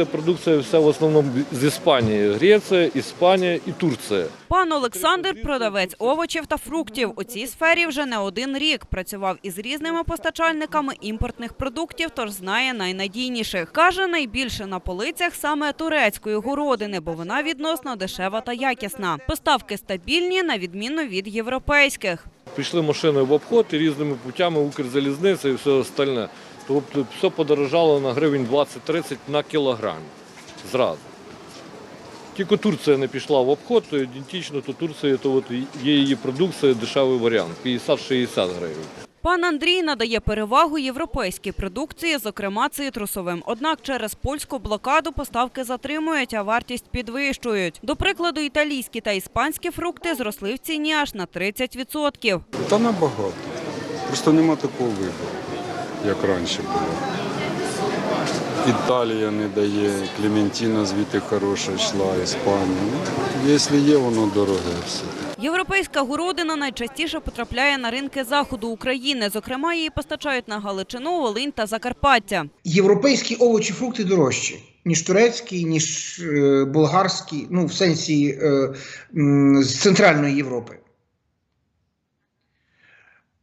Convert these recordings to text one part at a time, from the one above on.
йде продукція вся в основному з Іспанії. Греція, Іспанія і Турція. Пан Олександр – продавець овочів та фруктів. У цій сфері вже не один рік. Працював із різними постачальниками імпортних продуктів, тож знає найнадійніших. Каже, найбільше на полицях саме турецької городини, бо вона відносно дешева та якісна. Поставки стабільні, на відміну від європейських. Пішли машини в обход і різними путями Укрзалізниця і все остальне. Тобто все подорожало на гривень 20-30 на кілограм зразу. Тільки Турція не пішла в обход, то ідентично, то Турція то от є її продукція, дешевий варіант 50-60 гривень. Пан Андрій надає перевагу європейській продукції, зокрема цитрусовим. Однак через польську блокаду поставки затримують, а вартість підвищують. До прикладу, італійські та іспанські фрукти зросли в ціні аж на 30%. Та набагато. Просто нема такого вибору, як раніше було. Італія не дає, Клементіна звідти хороша йшла, Іспанія. Ну, якщо є, воно дороге все. Європейська городина найчастіше потрапляє на ринки заходу України. Зокрема, її постачають на Галичину, Волинь та Закарпаття. Європейські овочі, фрукти дорожчі, ніж турецькі, ніж е, болгарські, ну, в сенсі е, м, з Центральної Європи.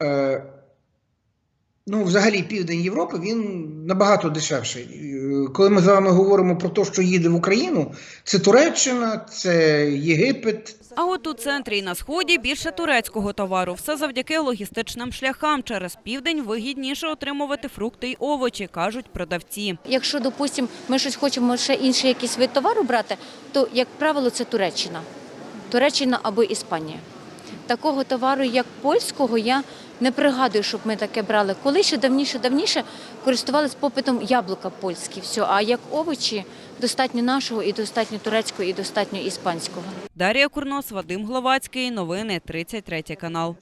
Е, ну, взагалі, південь Європи він набагато дешевший. Е, Коли ми з вами говоримо про те, що їде в Україну, це Туреччина, це Єгипет, А от у центрі і на сході більше турецького товару. Все завдяки логістичним шляхам. Через південь вигідніше отримувати фрукти й овочі, кажуть продавці. Якщо, допустимо, ми щось хочемо ще інший якийсь вид товару брати, то, як правило, це Туреччина. Туреччина або Іспанія. Такого товару, як польського, я не пригадую, щоб ми таке брали. Коли ще давніше, давніше користувалися попитом яблука польські, все. А як овочі, достатньо нашого, і достатньо турецького, і достатньо іспанського. Дар'я Курнос, Вадим Гловацький. Новини 33 канал.